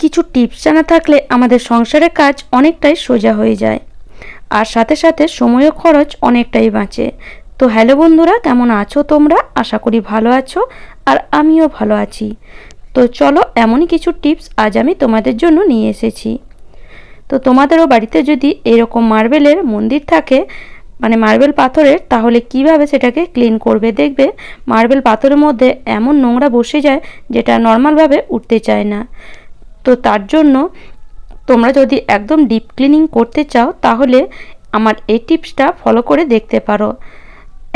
কিছু টিপস জানা থাকলে আমাদের সংসারের কাজ অনেকটাই সোজা হয়ে যায়। আর সাথে সাথে সময়ও খরচ অনেকটাই বাঁচে। তো হ্যালো বন্ধুরা, কেমন আছো তোমরা? আশা করি ভালো আছো আর আমিও ভালো আছি। তো চলো এমনই কিছু টিপস আজ আমি তোমাদের জন্য নিয়ে এসেছি। তো তোমাদেরও বাড়িতে যদি এরকম মার্বেলের মন্দির থাকে মানে মার্বেল পাথরের, তাহলে কীভাবে সেটাকে ক্লিন করবে দেখবে? মার্বেল পাথরের মধ্যে এমন নোংরা বসে যায় যেটা নর্মালভাবে উঠতে চায় না। তো তার জন্য তোমরা যদি একদম ডিপ ক্লিনিং করতে চাও, তাহলে আমার এই টিপসটা ফলো করে দেখতে পারো।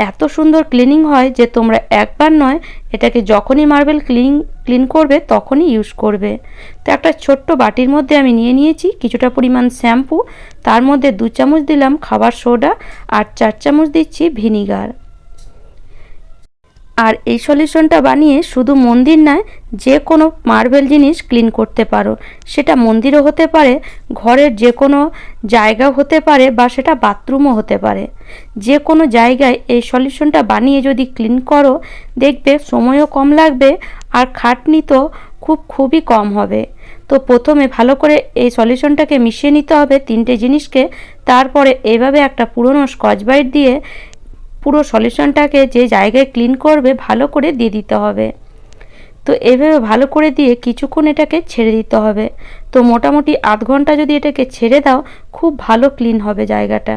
এত সুন্দর ক্লিনিং হয় যে তোমরা একবার নয়, এটাকে যখনই মার্বেল ক্লিন ক্লিন করবে, তখনই ইউজ করবে। তো একটা ছোট্ট বাটির মধ্যে আমি নিয়ে নিয়েছি কিছুটা পরিমাণ শ্যাম্পু, তার মধ্যে দু চামচ দিলাম খাবার সোডা আর চার চামচ দিচ্ছি ভিনিগার। আর এই সলিউশনটা বানিয়ে শুধু মন্দির নয়, যে কোনো মার্বেল জিনিস ক্লিন করতে পারো। সেটা মন্দিরও হতে পারে, ঘরের যে কোনো জায়গা হতে পারে বা সেটা বাথরুমও হতে পারে। যে কোনো জায়গায় এই সলিউশনটা বানিয়ে যদি ক্লিন করো, দেখবে সময়ও কম লাগবে আর খাটনি তো খুব খুবই কম হবে। তো প্রথমে ভালো করে এই সলিউশনটাকে মিশিয়ে নিতে হবে তিনটে জিনিসকে, তারপরে এভাবে একটা পুরনো স্কচ ব্রাইট দিয়ে পুরো সলিউশনটাকে যে জায়গায় ক্লিন করবে ভালো করে দিয়ে দিতে হবে। তো এভাবে ভালো করে দিয়ে কিছুক্ষণ এটাকে ছেড়ে দিতে হবে। তো মোটামুটি আধ ঘণ্টা যদি এটাকে ছেড়ে দাও, খুব ভালো ক্লিন হবে জায়গাটা।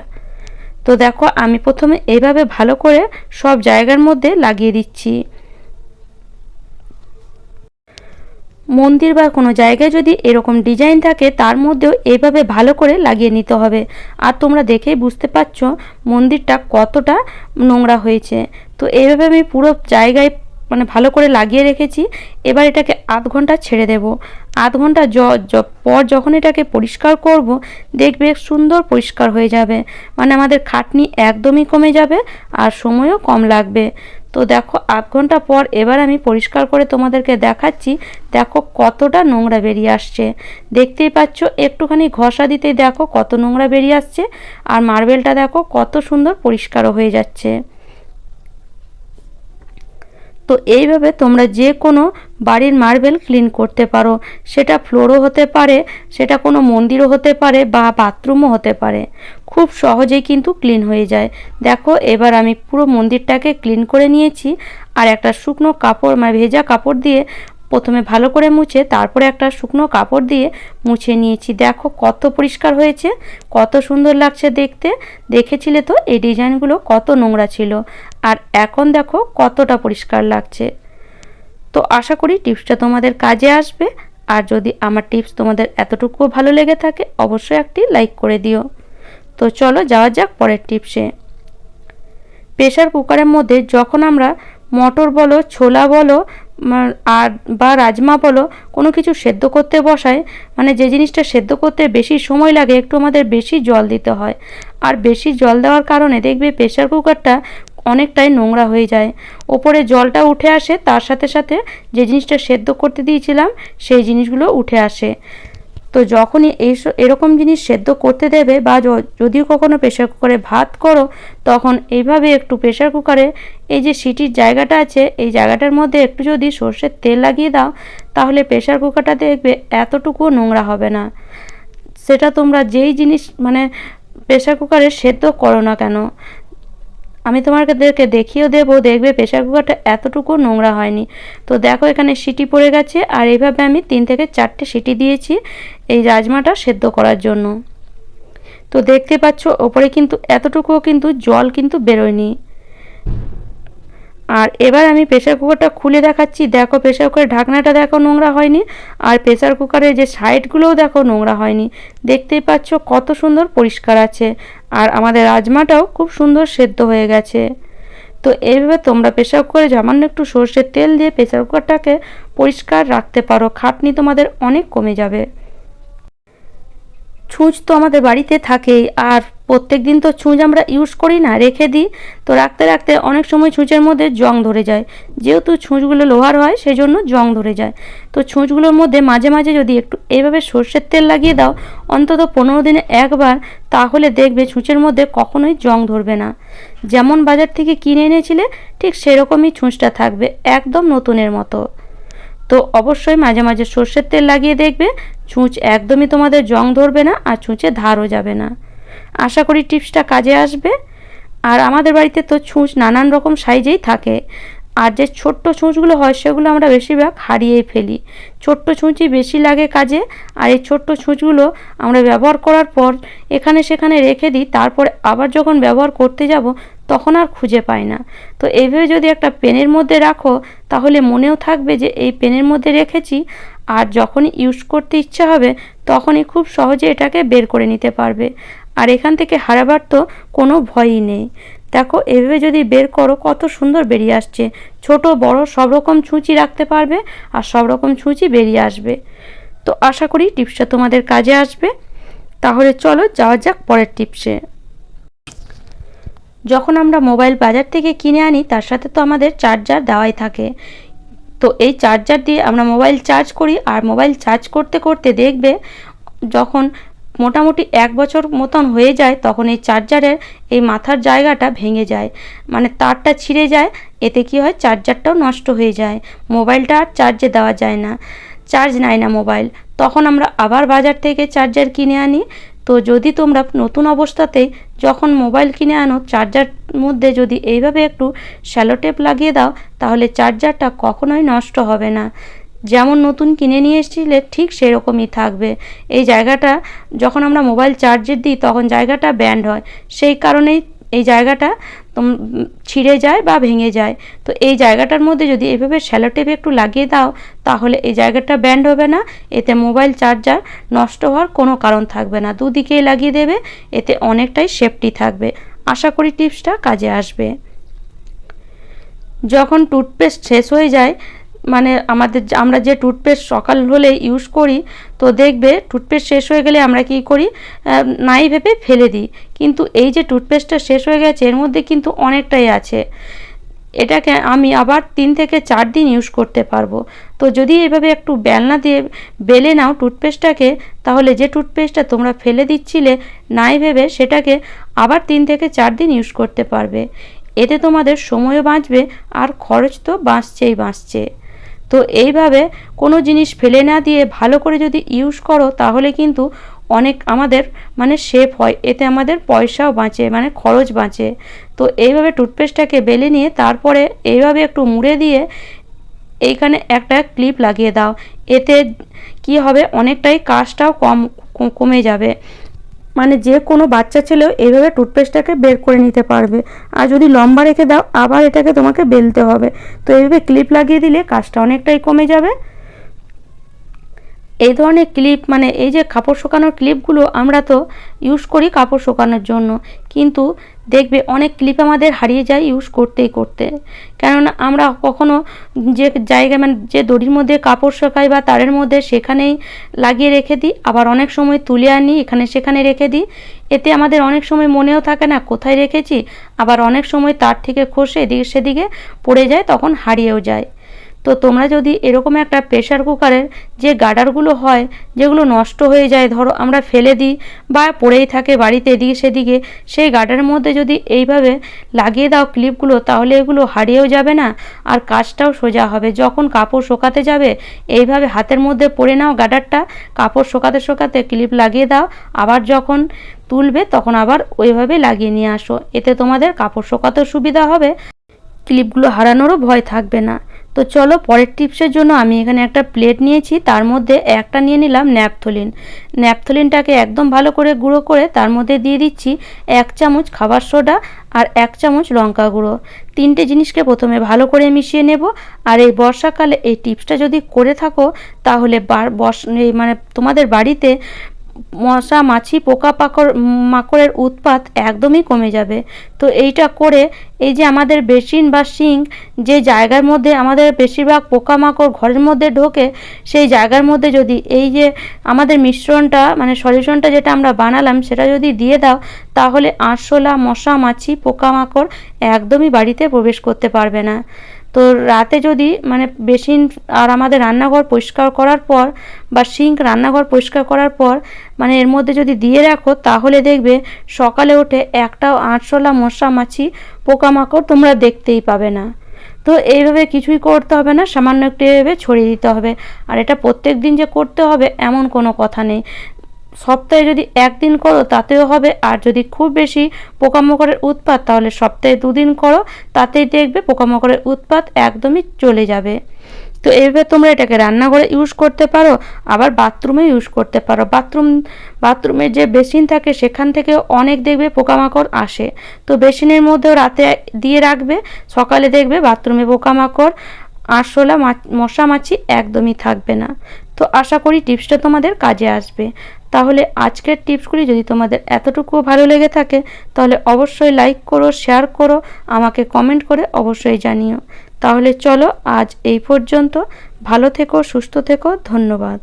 তো দেখো, আমি প্রথমে এভাবে ভালো করে সব জায়গার মধ্যে লাগিয়ে দিচ্ছি। মন্দির বা কোনো জায়গায় যদি এরকম ডিজাইন থাকে, তার মধ্যেও এইভাবে ভালো করে লাগিয়ে নিতে হবে। আর তোমরা দেখেই বুঝতে পারছ মন্দিরটা কতটা নোংরা হয়েছে। তো এইভাবে আমি পুরো জায়গায় মানে ভালো করে লাগিয়ে রেখেছি। এবার এটাকে আধ ঘণ্টা ছেড়ে দেব। আধ ঘণ্টা পর যখন এটাকে পরিষ্কার করব, দেখবে সুন্দর পরিষ্কার হয়ে যাবে। মানে আমাদের খাটনি একদমই কমে যাবে আর সময়ও কম লাগবে। তো দেখো, আধ ঘণ্টা পর এবার আমি পরিষ্কার করে তোমাদেরকে দেখাচ্ছি, দেখো কতটা নোংরা বেরিয়ে আসছে। দেখতেই পাচ্ছ, একটুখানি ঘষা দিতেই দেখো কত নোংরা বেরিয়ে আসছে আর মার্বেলটা দেখো কত সুন্দর পরিষ্কারও হয়ে যাচ্ছে। তো এইভাবে তোমরা যে কোনো বাড়ির মার্বেল ক্লিন করতে পারো। সেটা ফ্লোরও হতে পারে, সেটা কোনো মন্দিরও হতে পারে বা বাথরুমও হতে পারে। খুব সহজেই কিন্তু ক্লিন হয়ে যায়। দেখো, এবার আমি পুরো মন্দিরটাকে ক্লিন করে নিয়েছি আর একটা শুকনো কাপড় মানে ভেজা কাপড় দিয়ে প্রথমে ভালো করে মুছে, তারপরে একটা শুকনো কাপড় দিয়ে মুছে নিয়েছি। দেখো, কত পরিষ্কার হয়েছে, কত সুন্দর লাগছে দেখতে। দেখেছিলে তো, এই ডিজাইনগুলো কত নোংরা ছিল। আর এখন দেখো, কতটা পরিষ্কার লাগছে। তো আশা করি টিপসটা তোমাদের কাজে আসবে। আর যদি আমার টিপস তোমাদের এতটুকুও ভালো লেগে থাকে, অবশ্যই একটি লাইক করে দিও। তো চলো যাওয়া যাক পরের টিপসে। প্রেশার কুকারের মধ্যে যখন আমরা মটর বলো, ছোলা বলো আর বা রাজমা বলো, কোনো কিছু সেদ্ধ করতে বসায় মানে যে জিনিসটা সেদ্ধ করতে বেশি সময় লাগে, একটু আমাদের বেশি জল দিতে হয়। আর বেশি জল দেওয়ার কারণে দেখবে প্রেশার কুকারটা অনেকটাই নোংরা হয়ে যায়। ওপরে জলটা উঠে আসে, তার সাথে সাথে যে জিনিসটা সেদ্ধ করতে দিয়েছিলাম, সেই জিনিসগুলো উঠে আসে। তো যখনই এই এরকম জিনিস সেদ্ধ করতে দেবে বা যদি কখনো প্রেশার কুকারে ভাত করো, তখন এইভাবে একটু প্রেশার কুকারে এই যে সিটির জায়গাটা আছে, এই জায়গাটার মধ্যে একটু যদি সর্ষের তেল লাগিয়ে দাও, তাহলে প্রেশার কুকারটা দেখবে এতটুকু নোংরা হবে না। সেটা তোমরা যেই জিনিস মানে প্রেশার কুকারে সেদ্ধ করো না কেন। আমি তোমাদেরকে দেখিয়েও দেবো, দেখবে প্রেশার কুকারটা এতটুকু নোংরা হয়নি। তো দেখো এখানে সিটি পড়ে গেছে, আর এইভাবে আমি তিন থেকে চারটে সিটি দিয়েছি এই রাজমাটা সেদ্ধ করার জন্য। তো দেখতে পাচ্ছ, ওপরে কিন্তু এতটুকুও কিন্তু জল কিন্তু বেরোয়নি। আর এবার আমি প্রেশার কুকারটা খুলে দেখাচ্ছি। দেখো প্রেশার কুকারের ঢাকনাটা দেখো নোংরা হয়নি, আর প্রেশার কুকারের যে সাইডগুলোও দেখো নোংরা হয়নি। দেখতেই পাচ্ছ কত সুন্দর পরিষ্কার আছে। আর আমাদের রাজমাটাও খুব সুন্দর সেদ্ধ হয়ে গেছে। তো এইভাবে তোমরা প্রেশার কুকারে সামান্য একটু সর্ষের তেল দিয়ে প্রেশার কুকারটাকে পরিষ্কার রাখতে পারো। খাটনি তোমাদের অনেক কমে যাবে। ছুঁচ তো আমাদের বাড়িতে থাকেই, আর প্রত্যেক দিন তো ছুঁচ আমরা ইউজ করি না, রেখে দিই। তো রাখতে রাখতে অনেক সময় ছুঁচের মধ্যে জং ধরে যায়। যেহেতু ছুঁচগুলো লোহার হয় সেই জন্য জং ধরে যায়। তো ছুঁচগুলোর মধ্যে মাঝে মাঝে যদি একটু এইভাবে সর্ষের তেল লাগিয়ে দাও, অন্তত পনেরো দিনে একবার, তাহলে দেখবে ছুঁচের মধ্যে কখনোই জং ধরবে না। যেমন বাজার থেকে কিনে এনেছিলে, ঠিক সেরকমই ছুঁচটা থাকবে, একদম নতুনের মতো। তো অবশ্যই মাঝে মাঝে সর্ষের তেল লাগিয়ে দেখবে ছুঁচ একদমই তোমাদের জং ধরবে না আর ছুঁচে ধারও যাবে না। আশা করি টিপসটা কাজে আসবে। আর আমাদের বাড়িতে তো ছুঁচ নানান রকম সাইজেই থাকে। আর যে ছোট্ট ছুঁচগুলো হয় সেগুলো আমরা বেশিরভাগ হারিয়েই ফেলি। ছোট্ট ছুঁচই বেশি লাগে কাজে। আর এই ছোট্ট ছুঁচগুলো আমরা ব্যবহার করার পর এখানে সেখানে রেখে দিই, তারপরে আবার যখন ব্যবহার করতে যাব তখন আর খুঁজে পাই না। তো এইভাবে যদি একটা পেনের মধ্যে রাখো, তাহলে মনেও থাকবে যে এই পেনের মধ্যে রেখেছি। আর যখনই ইউজ করতে ইচ্ছা হবে, তখনই খুব সহজে এটাকে বের করে নিতে পারবে। আর এখান থেকে হারাবার তো কোনো ভয়ই নেই। দেখো, এভাবে যদি বের করো, কত সুন্দর বেরিয়ে আসছে। ছোট, বড়, সব রকম ছুঁচি রাখতে পারবে আর সব রকম ছুঁচি বেরিয়ে আসবে। তো আশা করি টিপসটা তোমাদের কাজে আসবে। তাহলে চলো যাওয়া যাক পরের টিপসে। যখন আমরা মোবাইল বাজার থেকে কিনে আনি, তার সাথে তো আমাদের চার্জার দেওয়াই থাকে। তো এই চার্জার দিয়ে আমরা মোবাইল চার্জ করি আর মোবাইল চার্জ করতে করতে দেখবে যখন মোটামুটি এক বছর মতন হয়ে যায় তখন এই চার্জারের এই মাথার জায়গাটা ভেঙে যায়। মানে তারটা ছিঁড়ে যায়, এতে কি হয় চার্জারটাও নষ্ট হয়ে যায়। মোবাইলটা আর চার্জে দেওয়া যায় না চার্জ নেয় না মোবাইল তখন আমরা আবার বাজার থেকে চার্জার কিনে আনি। তো যদি তোমরা নতুন অবস্থাতেই যখন মোবাইল কিনে আনো চার্জার মধ্যে যদি এইভাবে একটু শ্যালো টেপ লাগিয়ে দাও, তাহলে চার্জারটা কখনোই নষ্ট হবে না। যেমন নতুন কিনে নিয়ে এসেছিলে, ঠিক সেরকমই থাকবে। এই জায়গাটা যখন আমরা মোবাইল চার্জের দিই, তখন জায়গাটা ব্যান্ড হয়। সেই কারণেই এই জায়গাটা ছিঁড়ে যায় বা ভেঙে যায়। তো এই জায়গাটার মধ্যে যদি এভাবে শ্যালোটেপ একটু লাগিয়ে দাও, তাহলে এই জায়গাটা ব্যান্ড হবে না, এতে মোবাইল চার্জার নষ্ট হওয়ার কোনো কারণ থাকবে না। দুদিকেই লাগিয়ে দেবে, এতে অনেকটাই সেফটি থাকবে। আশা করি টিপসটা কাজে আসবে। যখন টুথপেস্ট শেষ হয়ে যায় মানে আমাদের আমরা যে টুথপেস্ট সকাল হলে ইউজ করি, তো দেখবে টুথপেস্ট শেষ হয়ে গেলে আমরা কি করি? নাই ভেবে ফেলে দিই। কিন্তু এই যে টুথপেস্টটা শেষ হয়ে গেছে, এর মধ্যে কিন্তু অনেকটাই আছে। এটাকে আমি আবার তিন থেকে চার দিন ইউজ করতে পারব। তো যদি এভাবে একটু বেলনা দিয়ে বেলে নাও টুথপেস্টটাকে তাহলে যে টুথপেস্টটা তোমরা ফেলে দিচ্ছিলে, নাই ভেবে সেটাকে আবার তিন থেকে চার দিন ইউজ করতে পারবে। এতে তোমাদের সময়ও বাঁচবে, আর খরচ তো বাঁচছেই বাঁচছে। তো এইভাবে কোনো জিনিস ফেলে না দিয়ে ভালো করে যদি ইউজ করো, তাহলে কিন্তু অনেক আমাদের মানে সেফ হয়। এতে আমাদের পয়সাও বাঁচে মানে খরচ বাঁচে। তো এইভাবে টুথপেস্টটাকে বেলে নিয়ে তারপরে এইভাবে একটু মুড়ে দিয়ে এইখানে একটা ক্লিপ লাগিয়ে দাও। এতে কি হবে? অনেকটাই কাজটাও কম, কমে যাবে। মানে যে কোনো বাচ্চা ছেলেও এইভাবে টুথপেস্টটাকে বের করে নিতে পারবে। আর যদি লম্বা রেখে দাও, আবার এটাকে তোমাকে বেলতে হবে। তো এইভাবে ক্লিপ লাগিয়ে দিলে কাজটা অনেকটাই কমে যাবে। এই ধরনের ক্লিপ মানে এই যে কাপড় শুকানোর ক্লিপগুলো আমরা তো ইউজ করি কাপড় শুকানোর জন্য। কিন্তু দেখবে অনেক ক্লিপ আমাদের হারিয়ে যায় ইউজ করতেই করতে। কেননা আমরা কখনো যে জায়গায় মানে যে দড়ির মধ্যে কাপড় শুকাই বা তারের মধ্যে সেখানেই লাগিয়ে রেখে দিই, আবার অনেক সময় তুলে আনি, এখানে সেখানে রেখে দিই। এতে আমাদের অনেক সময় মনেও থাকে না কোথায় রেখেছি, আবার অনেক সময় তার থেকে খসে এদিকে সেদিকে পড়ে যায়, তখন হারিয়েও যায়। তো তোমরা যদি এরকম একটা প্রেশার কুকারের যে গার্ডারগুলো হয়, যেগুলো নষ্ট হয়ে যায়, ধরো আমরা ফেলে দিই বা পড়েই থাকে বাড়িতে এদিকে সেদিকে, সেই গার্ডারের মধ্যে যদি এইভাবে লাগিয়ে দাও ক্লিপগুলো তাহলে এগুলো হারিয়েও যাবে না আর কাজটাও সোজা হবে। যখন কাপড় শোকাতে যাবে, এইভাবে হাতের মধ্যে পরে নাও গাডারটা কাপড় শোকাতে শোকাতে ক্লিপ লাগিয়ে দাও, আবার যখন তুলবে তখন আবার ওইভাবে লাগিয়ে নিয়ে আসো। এতে তোমাদের কাপড় শোকাতেও সুবিধা হবে ক্লিপগুলো হারানোরও ভয় থাকবে না। তো চলো পরের টিপসের জন্য আমি এখানে একটা প্লেট নিয়েছি, তার মধ্যে একটা নিয়ে নিলাম ন্যাপথলিন। ন্যাপথলিনটাকে একদম ভালো করে গুঁড়ো করে তার মধ্যে দিয়ে দিচ্ছি এক চামচ খাবার সোডা আর এক চামচ লঙ্কা গুঁড়ো। তিনটে জিনিসকে প্রথমে ভালো করে মিশিয়ে নেব আর এই বর্ষাকালে এই টিপসটা যদি করে থাকো, তাহলে বর্ষ মানে তোমাদের বাড়িতে মশা, মাছি, পোকা পাকড়, মাকড়ের উৎপাত একদমই কমে যাবে। তো এইটা করে এই যে আমাদের বেসিন বা সিঙ্ক যে জায়গার মধ্যে আমাদের বেশিরভাগ পোকামাকড় ঘরের মধ্যে ঢোকে, সেই জায়গার মধ্যে যদি এই যে আমাদের মিশ্রণটা মানে সলিউশনটা যেটা আমরা বানালাম, সেটা যদি দিয়ে দাও, তাহলে আরশোলা, মশা, মাছি, পোকামাকড় একদমই বাড়িতে প্রবেশ করতে পারবে না। তো রাতে যদি মানে বেসিন আর আমাদের রান্নাঘর পরিষ্কার করার পর বা সিঙ্ক রান্নাঘর পরিষ্কার করার পর মানে এর মধ্যে যদি দিয়ে রাখো, তাহলে দেখবে সকালে উঠে একটাও আটশোলা মশা মাছি পোকামাকড় তোমরা দেখতেই পাবে না। তো এইভাবে কিছুই করতে হবে না, সামান্য একটু এভাবে ছড়িয়ে দিতে হবে। আর এটা প্রত্যেক দিন যে করতে হবে, এমন কোনো কথা নেই। সপ্তাহে যদি একদিন করো, তাতেও হবে। আর যদি খুব বেশি পোকামাকড়ের উৎপাত, তাহলে সপ্তাহে দুদিন করো, তাতেই দেখবে পোকামাকড়ের উৎপাত একদমই চলে যাবে। তো এইভাবে তোমরা এটাকে রান্নাঘরে ইউজ করতে পারো, আবার বাথরুমে ইউজ করতে পারো। বাথরুম, বাথরুমে যে বেসিন থাকে, সেখান থেকেও অনেক দেখবে পোকামাকড় আসে। তো বেসিনের মধ্যেও রাতে দিয়ে রাখবে, সকালে দেখবে বাথরুমে পোকামাকড় আরশোলা মশা মাছি একদমই থাকবে না। তো আশা করি টিপসটা তোমাদের কাজে আসবে। তাহলে আজকের টিপসগুলি যদি তোমাদের এতটুকুও ভালো লেগে থাকে, তাহলে অবশ্যই লাইক করো, শেয়ার করো, আমাকে কমেন্ট করে অবশ্যই জানিও। তাহলে চলো আজ এই পর্যন্ত। ভালো থেকো, সুস্থ থেকো, ধন্যবাদ।